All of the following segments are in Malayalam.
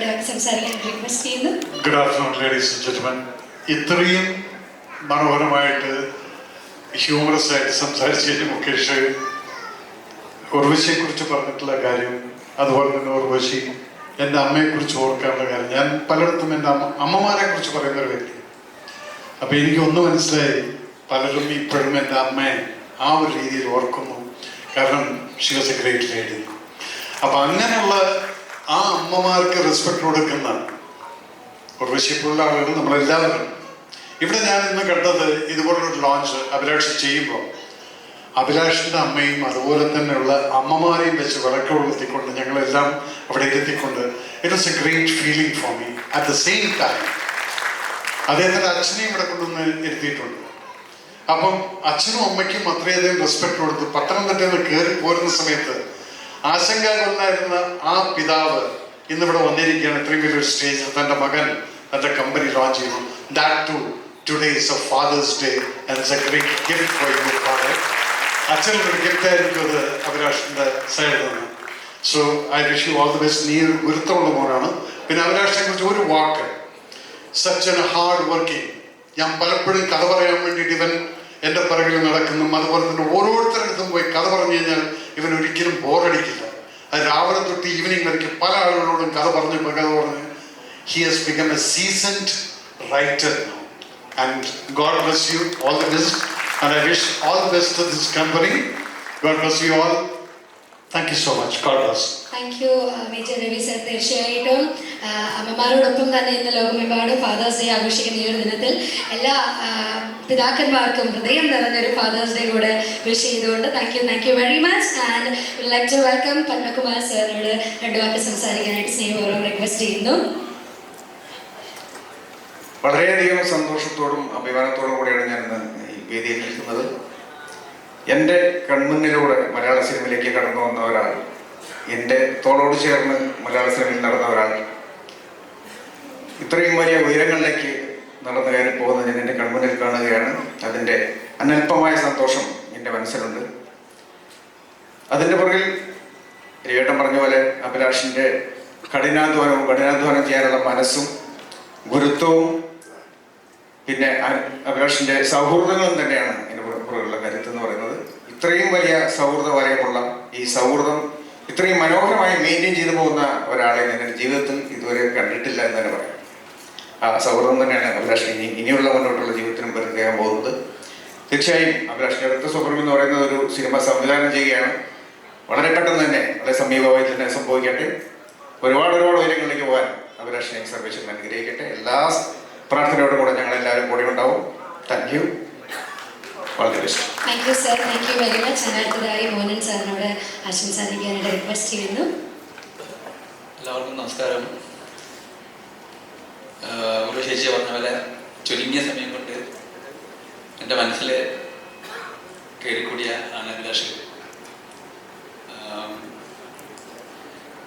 റിക്വസ്റ്റ് ചെയ്യുന്നു. ഗുഡ് ആഫ്റ്റർനൂൺ ലേഡീസ് ജെന്റിൽമെൻ ഇത്രയും മനോഹരമായിട്ട് ഹ്യൂമറസ് ആയിട്ട് സംസാരിച്ചതിന് മുകേഷ് ഉർവശിയെ കുറിച്ച് പറഞ്ഞിട്ടുള്ള കാര്യം അതുപോലെ തന്നെ ഉർവശി എന്റെ അമ്മയെക്കുറിച്ച് ഓർക്കാനുള്ള കാര്യം. ഞാൻ പലയിടത്തും എന്റെ അമ്മ അമ്മമാരെ കുറിച്ച് പറയുന്ന ഒരു വ്യക്തി. അപ്പൊ എനിക്ക് ഒന്ന് മനസ്സിലായി പലരും ഇപ്പോഴും എന്റെ അമ്മയെ ആ ഒരു രീതിയിൽ ഓർക്കുന്നു. കാരണം she was a great lady അപ്പൊ അങ്ങനെയുള്ള ആ അമ്മമാർക്ക് റെസ്പെക്ട് കൊടുക്കുന്ന ഉർവശിപ്പുള്ള ആളുകൾ നമ്മളെല്ലാവരും. ഇവിടെ ഞാൻ ഇന്ന് കണ്ടത് ഇതുപോലൊരു ലോഞ്ച് അഭിലാഷ് ചെയ്യുമ്പോൾ അഭിലാഷിന്റെ അമ്മയും അതുപോലെ തന്നെയുള്ള അമ്മമാരെയും വെച്ച് വിളക്ക് കൊളുത്തിക്കൊണ്ട് ഞങ്ങളെല്ലാം അവിടെ ഇരുത്തിക്കൊണ്ട് it was a great feeling for me at the same time അദ്ദേഹത്തിന്റെ അച്ഛനെയും ഇവിടെ കൊണ്ടുവന്ന് ഇരുത്തിയിട്ടുണ്ട്. അപ്പം അച്ഛനും അമ്മയ്ക്കും അത്രയധികം റെസ്പെക്ട് കൊടുത്ത് പത്തനംതിട്ടയിൽ നിന്ന് കയറി പോരുന്ന സമയത്ത് ആശങ്കാകുലനായിരുന്ന ആ പിതാവ് ഇന്നിവിടെ വന്നിരിക്കുകയാണ് ഇത്രയും വലിയൊരു സ്റ്റേജിൽ തന്റെ മകൻ തന്റെ കമ്പനി ലോഞ്ച് ചെയ്തു. That to today is a father's day and a great gift for your father അച്ഛനൊരു ഗിഫ്റ്റ് ആയിരിക്കും അത് അഭിലാഷിന്റെ സൈഡിൽ നിന്ന്. So I wish you all the best നീ ഒരു ഗുരുത്തമുള്ള മോനാണ്. പിന്നെ അഭിലാഷിനെ കുറിച്ച് ഒരു വാക്ക്. സച്ച് എൻ ഹാർഡ് വർക്കിംഗ് ഞാൻ പലപ്പോഴും കഥ പറയാൻ വേണ്ടിയിട്ട് ഇവൻ എന്റെ പിറകിൽ നടക്കുന്നു അതുപോലെ തന്നെ ഓരോരുത്തരടുത്തും പോയി കഥ പറഞ്ഞു കഴിഞ്ഞാൽ ഇവൻ ഒരിക്കലും ബോറടിക്കില്ല. അത് രാവിലെ തൊട്ട് ഈവനിങ് വരയ്ക്ക് പല ആളുകളോടും കഥ പറഞ്ഞു കഥ പറഞ്ഞ്. He has become a seasoned writer and God bless you all the best and I wish all the best to this company God bless you all thank you so much bless thank you Major Ravi sir തീർച്ചയായിട്ടും അമ്മമാരോടൊപ്പം തന്നെ ഇന്ന് ലോകമെമ്പാടും ഫാദേഴ്സ് ഡേ ആഘോഷിക്കുന്ന ഈ ഒരു ദിനത്തിൽ എല്ലാ പിതാക്കന്മാർക്കും ഹൃദയം നിറഞ്ഞൊരു ഫാദേഴ്സ് ഡേ കൂടെ വിഷ് ചെയ്തുകൊണ്ട് thank you thank you very much and like to welcome Padmakumar സാറിനോട് രണ്ടു വാക്ക് സംസാരിക്കാനായിട്ട് സ്നേഹപൂർവം റിക്വസ്റ്റ് ചെയ്യുന്നു. വളരെയധികം സന്തോഷത്തോടും അഭിമാനത്തോടും കൂടിയാണ് ഞാൻ ഈ വേദിയിൽ നിൽക്കുന്നത്. എന്റെ കൺമുന്നിലൂടെ മലയാള സിനിമയിലേക്ക് കടന്നു വന്ന ഒരാൾ എന്റെ തോളോട് ചേർന്ന് മലയാള സിനിമയിൽ നടന്ന ഒരാൾ. ഇത്രയും വലിയ ഉയരങ്ങളിലേക്ക് നടന്നു കയറി പോകുന്നത് ഞാൻ എന്റെ കൺമുന്നിൽ കാണുകയാണ്. അതിന്റെ അനൽപമായ സന്തോഷം എന്റെ മനസ്സിലുണ്ട്. അതിന്റെ പുറകിൽ രേട്ടൻ പറഞ്ഞ പോലെ അഭിലാഷിന്റെ കഠിനാധ്വാനവും കഠിനാധ്വാനം ചെയ്യാനുള്ള മനസ്സും ഗുരുത്വവും പിന്നെ അഭിലാഷിന്റെ സൗഹൃദങ്ങളും തന്നെയാണ് എന്റെ പുറ- പുറകിലുള്ള ഇത്രയും വലിയ സൗഹൃദ വലയമുള്ള ഈ സൗഹൃദം ഇത്രയും മനോഹരമായി മെയിന്റെയിൻ ചെയ്തു പോകുന്ന ഒരാളെ എന്റെ ജീവിതത്തിൽ ഇതുവരെ കണ്ടിട്ടില്ല എന്ന് തന്നെ പറയാം. ആ സൗഹൃദം തന്നെയാണ് അഭിലാഷ് ഇനി ഇനിയുള്ള മുന്നോട്ടുള്ള ജീവിതത്തിനും പരിചയം പോകുന്നത്. തീർച്ചയായും അഭിലാഷ് അടുത്ത സ്വപ്നം എന്ന് പറയുന്നത് ഒരു സിനിമ സംവിധാനം ചെയ്യുകയാണ്. വളരെ പെട്ടെന്ന് തന്നെ വളരെ സമീപമായി തന്നെ സംഭവിക്കട്ടെ. ഒരുപാട് ഒരുപാട് ഉയരങ്ങളിലേക്ക് പോകാൻ അഭിലാഷ് സർവേശ്വരൻ അനുഗ്രഹിക്കട്ടെ. എല്ലാ പ്രാർത്ഥനയോടും കൂടെ ഞങ്ങൾ എല്ലാവരും കൂടെ ഉണ്ടാവും. താങ്ക് യു വളരെ best thank you sir thank you very much അടുത്തതായി മോഹൻ സാറിനോട് ആശംസ അറിയിക്കാനായിട്ട് റിക്വസ്റ്റ് ചെയ്യുന്നു. എല്ലാവർക്കും നമസ്കാരം. ഒരു ചേച്ചി പറഞ്ഞ പോലെ ചുരുങ്ങിയ സമയം കൊണ്ട് എന്റെ മനസ്സിൽ കയറിക്കൂടിയ ആണ് അഭിലാഷ്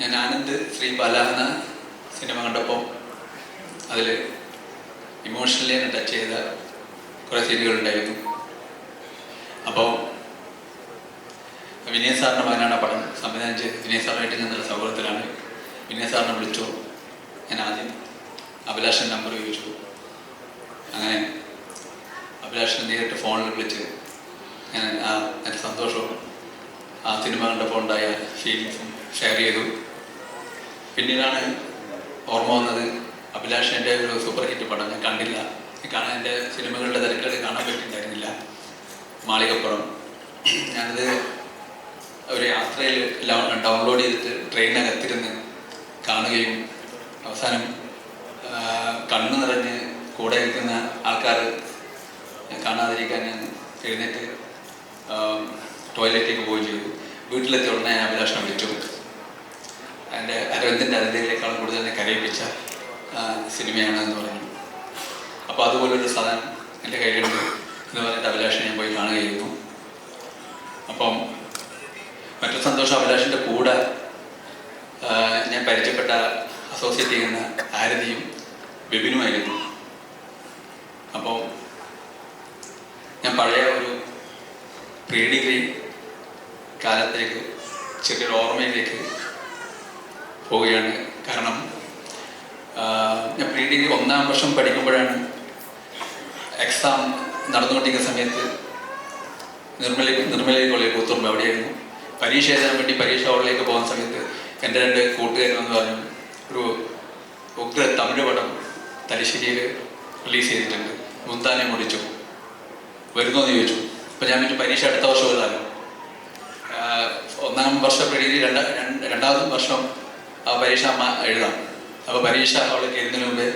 ഞാൻ ആനന്ദ് ശ്രീ ബാല എന്ന സിനിമ കണ്ടപ്പോൾ അതിൽ ഇമോഷണലി എന്നെ ടച്ച് ചെയ്ത കുറേ സീനുകളുണ്ടായിരുന്നു അപ്പോൾ വിനയ സാറിന്റെ മകനാണ് പടം സംവിധാനം ചെയ്ത് വിനയ സാറായിട്ട് നല്ല സൗഹൃദത്തിലാണ്. വിനയ സാറിനെ വിളിച്ചു. ഞാൻ ആദ്യം അഭിലാഷൻ നമ്പർ ചോദിച്ചു. അങ്ങനെ അഭിലാഷൻ നേരിട്ട് ഫോണിൽ വിളിച്ച് ഞാൻ ആ എന്റെ സന്തോഷവും ആ സിനിമ കണ്ടപ്പോൾ ഉണ്ടായ ഫീലിങ്സും ഷെയർ ചെയ്തു. പിന്നീടാണ് ഓർമ്മ വന്നത് അഭിലാഷിന്റെ ഒരു സൂപ്പർ ഹിറ്റ് പടം ഞാൻ കണ്ടില്ല. കാണാൻ എന്റെ സിനിമകളുടെ തിരക്കുകൾ കാണാൻ പറ്റിയിട്ടുണ്ടായിരുന്നില്ല. മാളികപ്പുറം. ഞാനത് ഒരു യാത്രയിൽ ഡൗൺലോഡ് ചെയ്തിട്ട് ട്രെയിനകത്തിരുന്ന് കാണുകയും അവസാനം കണ്ണു നിറഞ്ഞ് കൂടെ നിൽക്കുന്ന ആൾക്കാർ കാണാതിരിക്കാൻ ഞാൻ എഴുന്നേറ്റ് ടോയ്ലറ്റിലേക്ക് പോവുകയും ചെയ്തു. വീട്ടിലെത്തി ഉടനെ ഞാൻ അഭിലാഷണം വിളിച്ചു. എന്റെ അരവിന്ദന്റെ അതിഥിയിലേക്കാളും കൂടുതൽ എന്നെ കരയിപ്പിച്ച ആ, സിനിമയാണ് എന്ന് പറഞ്ഞു. അപ്പോൾ അതുപോലൊരു സാധനം എന്റെ കയ്യിലുണ്ട്. എന്ന് പറഞ്ഞിട്ട് അഭിലാഷിനെ ഞാൻ പോയി കാണുകയായിരുന്നു. അപ്പം മറ്റൊരു സന്തോഷം അഭിലാഷിന്റെ കൂടെ ഞാൻ പരിചയപ്പെട്ട അസോസിയേറ്റ് ചെയ്യുന്ന ആരതിയും ബിബിനുമായിരുന്നു അപ്പോൾ ഞാൻ പഴയ ഒരു പ്രീ ഡിഗ്രി കാലത്തേക്ക് ചെറിയൊരു ഓർമ്മയിലേക്ക് പോവുകയാണ്. കാരണം ഞാൻ പ്രീ ഡിഗ്രി ഒന്നാം വർഷം പഠിക്കുമ്പോഴാണ് എക്സാം നടന്നുകൊണ്ടിരിക്കുന്ന സമയത്ത് നിർമ്മല നിർമ്മലയിൽ കൊള്ളിയ കൂത്തുറുമ്പ് അവിടെയായിരുന്നു. പരീക്ഷ എഴുതാൻ വേണ്ടി പരീക്ഷ ഹോളിലേക്ക് പോകുന്ന സമയത്ത് എന്റെ രണ്ട് കൂട്ടുകാരൻ എന്ന് പറഞ്ഞു ഒരു ഉഗ്ര തമിഴ് പടം തലശ്ശേരിയിൽ റിലീസ് ചെയ്തിട്ടുണ്ട്. മുന്താനെ മുടിച്ചു വരുന്നോ എന്ന് ചോദിച്ചു. അപ്പോൾ ഞാൻ പറ്റി പരീക്ഷ അടുത്ത വർഷം എഴുതാമല്ലോ ഒന്നാം വർഷം എഴുതി രണ്ടാം രണ്ട് രണ്ടാമത്തെ വർഷം ആ പരീക്ഷ എഴുതാം. അപ്പോൾ പരീക്ഷ ഹോളിലേക്ക് എഴുതുന്നതിന് മുമ്പേ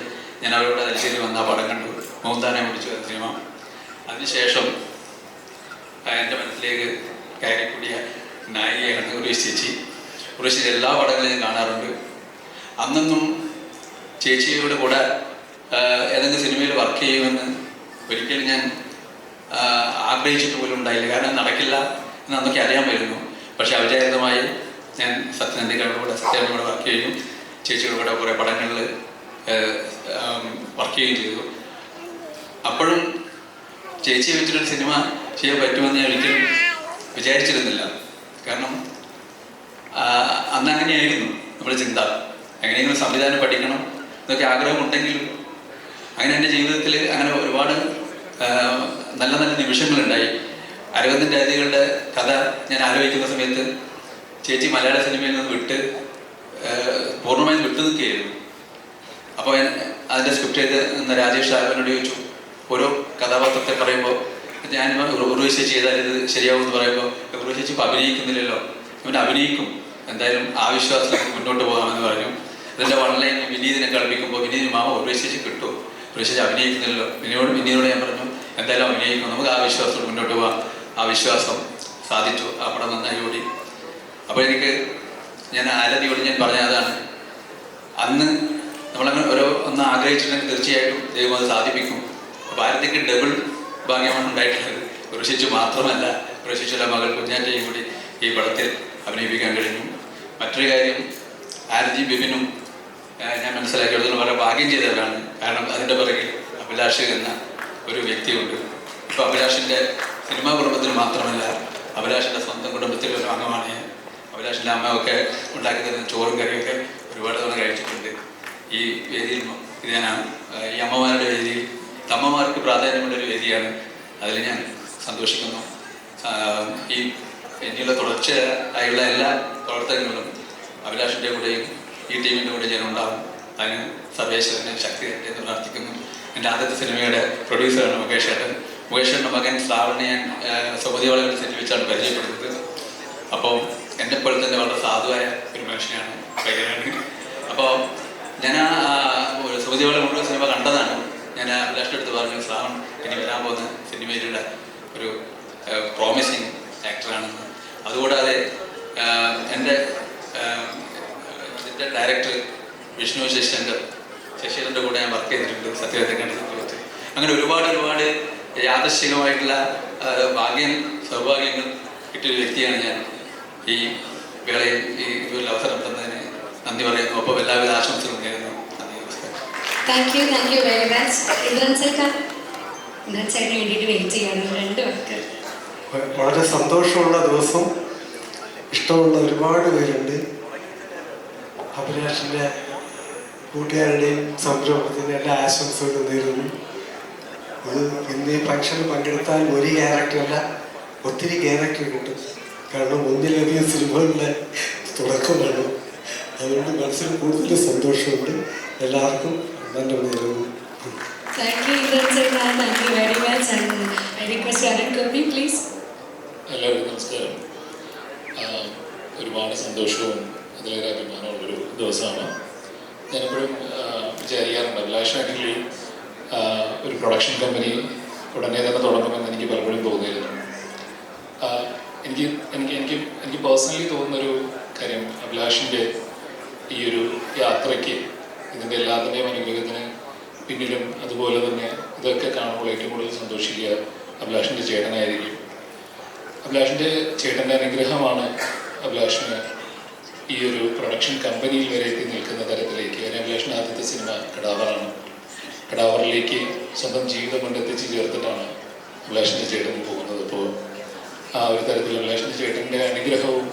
ഞാൻ അവരോട് തലശ്ശേരി വന്ന പടം കണ്ടു. മുന്താനെ മുടിച്ചു സിനിമ അതിനുശേഷം എന്റെ മനസ്സിലേക്ക് കയറിക്കൂടിയ നായികയാണ് ഉറേഷ് ചേച്ചി. ഉറേഷ് എല്ലാ പടങ്ങളും ഞാൻ കാണാറുണ്ട്. അന്നൊന്നും ചേച്ചിയുടെ കൂടെ ഏതെങ്കിലും സിനിമയിൽ വർക്ക് ചെയ്യുമെന്ന് ഒരിക്കലും ഞാൻ ആഗ്രഹിച്ചിട്ട് പോലും ഉണ്ടായില്ല. കാരണം നടക്കില്ല എന്ന് അന്നൊക്കെ അറിയാമായിരുന്നു. പക്ഷെ അവിചാരിതമായി ഞാൻ സത്യനന്ദികളുടെ കൂടെ സത്യയുടെ കൂടെ വർക്ക് ചെയ്യും ചേച്ചിയുടെ കൂടെ കുറേ പടങ്ങളിൽ വർക്ക് ചെയ്യുകയും ചെയ്തു. അപ്പോഴും ചേച്ചിയെ വെച്ചിട്ടൊരു സിനിമ ചെയ്യാൻ പറ്റുമെന്ന് ഞാൻ ഒരിക്കലും വിചാരിച്ചിരുന്നില്ല. കാരണം അന്ന് അങ്ങനെയായിരുന്നു നമ്മുടെ ചിന്ത. എങ്ങനെയെങ്കിലും സംവിധാനം പഠിക്കണം എന്നൊക്കെ ആഗ്രഹമുണ്ടെങ്കിലും അങ്ങനെ എന്റെ ജീവിതത്തിൽ അങ്ങനെ ഒരുപാട് നല്ല നല്ല നിമിഷങ്ങളുണ്ടായി. അരവിന്ദന്റെ അതികളുടെ കഥ ഞാൻ ആലോചിക്കുന്ന സമയത്ത് ചേച്ചി മലയാള സിനിമയിൽ നിന്ന് വിട്ട് പൂർണമായും വിട്ടു നിൽക്കുകയായിരുന്നു. അപ്പോൾ അതിന്റെ സ്ക്രിപ്റ്റ് ചെയ്ത് രാജേഷ് സാഹിബിനോട് ചോദിച്ചു ഓരോ കഥാപാത്രത്തെ പറയുമ്പോൾ ഞാൻ ഉറുവശി ചെയ്താൽ ഇത് ശരിയാവും എന്ന് പറയുമ്പോൾ ഉറുവശി ഇപ്പോൾ അഭിനയിക്കുന്നില്ലല്ലോ. ഇവൻ അഭിനയിക്കും. എന്തായാലും ആ വിശ്വാസത്തിൽ മുന്നോട്ട് പോകാമെന്ന് പറഞ്ഞു. ഇതിന്റെ ഓൺലൈൻ വിനീതിനെ കളിപ്പിക്കുമ്പോൾ വിനീതിന് മാമ ഉറുവശി കിട്ടും ഉറുവശി അഭിനയിക്കുന്നില്ലല്ലോ. വിനോട് വിനീതിനോട് ഞാൻ പറഞ്ഞു എന്തായാലും അഭിനയിക്കും നമുക്ക് ആ വിശ്വാസത്തിൽ മുന്നോട്ട് പോകാം. ആ വിശ്വാസം സാധിച്ചു. ആ പടം നന്നായി ഓടി. അപ്പോൾ എനിക്ക് ഞാൻ ആരതിയോട് ഞാൻ പറഞ്ഞതാണ് അന്ന് നമ്മളങ്ങനെ ഓരോ ഒന്ന് ആഗ്രഹിച്ചിട്ടുണ്ടെങ്കിൽ തീർച്ചയായിട്ടും ദൈവം അത് സാധിപ്പിക്കും. ഭാരതിക്ക് ഡബിൾ ഭാഗ്യമാണ് ഉണ്ടായിട്ടുള്ളത്. പ്രശിച്ചു മാത്രമല്ല പ്രശിച്ചുള്ള മകൾ കുഞ്ഞാറ്റയും കൂടി ഈ പടത്തിൽ അഭിനയിപ്പിക്കാൻ കഴിഞ്ഞു. മറ്റൊരു കാര്യം ആരജി ബിബിനും ഞാൻ മനസ്സിലാക്കിയെടുത്തോളം വളരെ ഭാഗ്യം ചെയ്തവരാണ്. കാരണം അതിന്റെ പിറകിൽ അഭിലാഷ് എന്ന ഒരു വ്യക്തിയുണ്ട്. ഇപ്പോൾ അഭിലാഷിന്റെ സിനിമാ കുടുംബത്തിൽ മാത്രമല്ല അഭിലാഷിന്റെ സ്വന്തം കുടുംബത്തിലെ ഒരു അംഗമാണ് ഞാൻ. അഭിലാഷിന്റെ അമ്മയൊക്കെ ഉണ്ടാക്കി തരുന്ന ചോറും കറിയൊക്കെ ഒരുപാട് തവണ കഴിച്ചിട്ടുണ്ട്. ഈ വേദിയിൽ ഇതിനാണ് ഈ അമ്മമാരുടെ വേദിയിൽ അമ്മമാർക്ക് പ്രാധാന്യമുള്ള ഒരു വേദിയാണ്. അതിൽ ഞാൻ സന്തോഷിക്കുന്നു. ഈ ഇനിയുള്ള തുടർച്ചയായുള്ള എല്ലാ പ്രവർത്തനങ്ങളും അഭിലാഷിന്റെ കൂടെയും ഈ ടീമിന്റെ കൂടെ ഞാൻ ഉണ്ടാവും. അതിന് സർവേശ്വരനെ ശക്തി എന്ന് പ്രാർത്ഥിക്കുന്നു. എന്റെ ആദ്യത്തെ സിനിമയുടെ പ്രൊഡ്യൂസറാണ് മുകേഷ് ഏട്ടൻ. മുകേഷ് ഏട്ടന്റെ മകൻ ശ്രാവണിനെ ഞാൻ സെറ്റ് വെച്ചാണ് പരിചയപ്പെടുത്തുന്നത് അപ്പോൾ എന്റെ പോലെ തന്നെ വളരെ സാധുവായ ഒരു മനുഷ്യനാണ് അപ്പോൾ ഞാൻ ആ ഒരു മുഴുവൻ ഞാൻ അഭിലാഷിന്റെ അടുത്ത് പറഞ്ഞു ശ്രാവൺ ഇനി വരാൻ പോകുന്ന സിനിമയിലുള്ള ഒരു പ്രോമിസിങ് ആക്ടറാണെന്ന് അതുകൂടാതെ എന്റെ ഇതിന്റെ ഡയറക്ടർ വിഷ്ണു ശശിശങ്കർ ശശിധരന്റെ കൂടെ ഞാൻ വർക്ക് ചെയ്തിട്ടുണ്ട് സത്യവാദത്തെ കണ്ട അങ്ങനെ ഒരുപാട് ഒരുപാട് യാദർശികമായിട്ടുള്ള ഭാഗ്യം സൗഭാഗ്യങ്ങൾ കിട്ടിയൊരു വ്യക്തിയാണ് ഞാൻ. ഈ വേളയിൽ ഈ ഒരു അവസരം തന്നതിന് നന്ദി പറയുന്നു. ഒപ്പം എല്ലാവിധ ആശംസകളും നേരുന്നു. Thank you thank you very much Indran സർക്കാർ ഇന്ദ്രൻ സാറിന് വേണ്ടിയിട്ട് വെയിറ്റ് ചെയ്യണം. രണ്ട് പേർക്ക് വളരെ സന്തോഷമുള്ള ദിവസം. ഇഷ്ടമുള്ള ഒരുപാട് പേരുണ്ട്. അഭിലാഷിന്റെ കൂട്ടുകാരുടെയും സംരംഭത്തിന്റെ എല്ലാ ആശംസകളും നേരുന്നു. ഇത് ഇന്ന് ഈ ഫംഗ്ഷനിൽ പങ്കെടുത്താൽ ഒരു ക്യാരക്ടറല്ല ഒത്തിരി ക്യാരക്ടർ കിട്ടും കാരണം ഒന്നിലധികം സിനിമകളുടെ തുടക്കമാണ് അതുകൊണ്ട് മനസ്സിൽ കൂടുതൽ സന്തോഷമുണ്ട്. എല്ലാവർക്കും താങ്ക് യു ഇന്ദ്രൻ ചേട്ടാ thank you very much and I request Arun Gopi please എല്ലാവർക്കും നമസ്കാരം. ഒരുപാട് സന്തോഷവും അതിലേറെ അഭിമാനമുള്ളൊരു ദിവസമാണ്. ഞാനെപ്പോഴും വിചാരിക്കാറുണ്ട്. അഭിലാഷ് ഒരു പ്രൊഡക്ഷൻ കമ്പനി ഉടനെ തന്നെ തുടങ്ങുമെന്ന് എനിക്ക് പലപ്പോഴും തോന്നിയിരുന്നു. എനിക്ക് എനിക്ക് എനിക്ക് എനിക്ക് പേഴ്സണലി തോന്നുന്നൊരു കാര്യം അഭിലാഷിന്റെ ഈ ഒരു യാത്രയ്ക്ക് എല്ലാത്തിന്റെയും അനുഗ്രഹത്തിന് പിന്നിലും അതുപോലെ തന്നെ ഇതൊക്കെ കാണുമ്പോൾ ഏറ്റവും കൂടുതൽ സന്തോഷിക്കുക അഭിലാഷിന്റെ ചേട്ടനായിരിക്കും. അഭിലാഷിന്റെ ചേട്ടന്റെ അനുഗ്രഹമാണ് അഭിലാഷിന് ഈ ഒരു പ്രൊഡക്ഷൻ കമ്പനിയിൽ വരെ എത്തി നിൽക്കുന്ന തരത്തിലേക്ക്. അതിന് അഭിലാഷിന്റെ ആദ്യത്തെ സിനിമ കടാവറാണ് കടാവറിലേക്ക് സ്വന്തം ജീവിതം കൊണ്ട് ചേർത്തിട്ടാണ് അഭിലാഷിന്റെ ചേട്ടൻ പോകുന്നത്. അപ്പോൾ ആ ഒരു തരത്തിൽ അഭിലാഷിന്റെ ചേട്ടന്റെ അനുഗ്രഹവും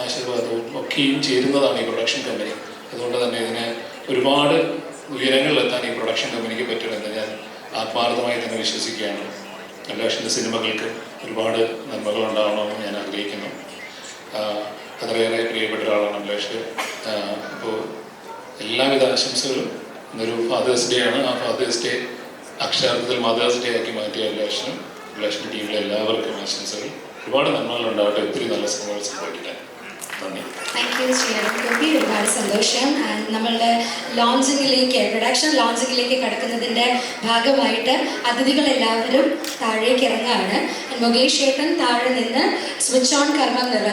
ആശീർവാദവും ഒക്കെയും ചേരുന്നതാണ് ഈ പ്രൊഡക്ഷൻ കമ്പനി അതുകൊണ്ട് തന്നെ ഇതിന് ഒരുപാട് ഉയരങ്ങളിലെത്താൻ ഈ പ്രൊഡക്ഷൻ കമ്പനിക്ക് പറ്റുമെന്ന് ഞാൻ ആത്മാർത്ഥമായി തന്നെ വിശ്വസിക്കുകയാണ്. അഭിലാഷിന്റെ സിനിമകൾക്ക് ഒരുപാട് നന്മകൾ ഉണ്ടാവണമെന്ന് ഞാൻ ആഗ്രഹിക്കുന്നു. അത്രയേറെ പ്രിയപ്പെട്ട ഒരാളാണ് അഭിലാഷ്. അപ്പോൾ എല്ലാവിധ ആശംസകളും ഇന്നൊരു ഫാദേഴ്സ് ഡേ ആണ്. ആ ഫാദേഴ്സ് ഡേ അക്ഷരാർത്ഥത്തിൽ മദേഴ്സ് ഡേ ആക്കി മാറ്റിയ അഭിലാഷിനും അഭിലാഷിന്റെ ടീമിലെ എല്ലാവർക്കും ആശംസകൾ. ഒരുപാട് നന്മകൾ ഉണ്ടാവട്ടെ ഒത്തിരി നല്ല സിനിമകൾ സംഭവിക്കട്ടെ. നന്ദി താങ്ക് യു ശ്രീരാം ഒരുപാട് സന്തോഷം. നമ്മളുടെ ലോഞ്ചിങ്ങിലേക്ക് പ്രൊഡക്ഷൻ ലോഞ്ചിങ്ങിലേക്ക് കടക്കുന്നതിന്റെ ഭാഗമായിട്ട് അതിഥികൾ താഴേക്ക് ഇറങ്ങുകയാണ്. മുകേഷ് ഏട്ടൻ താഴെ നിന്ന് സ്വിച്ച് ഓൺ കർമ്മം നിർവഹിക്കും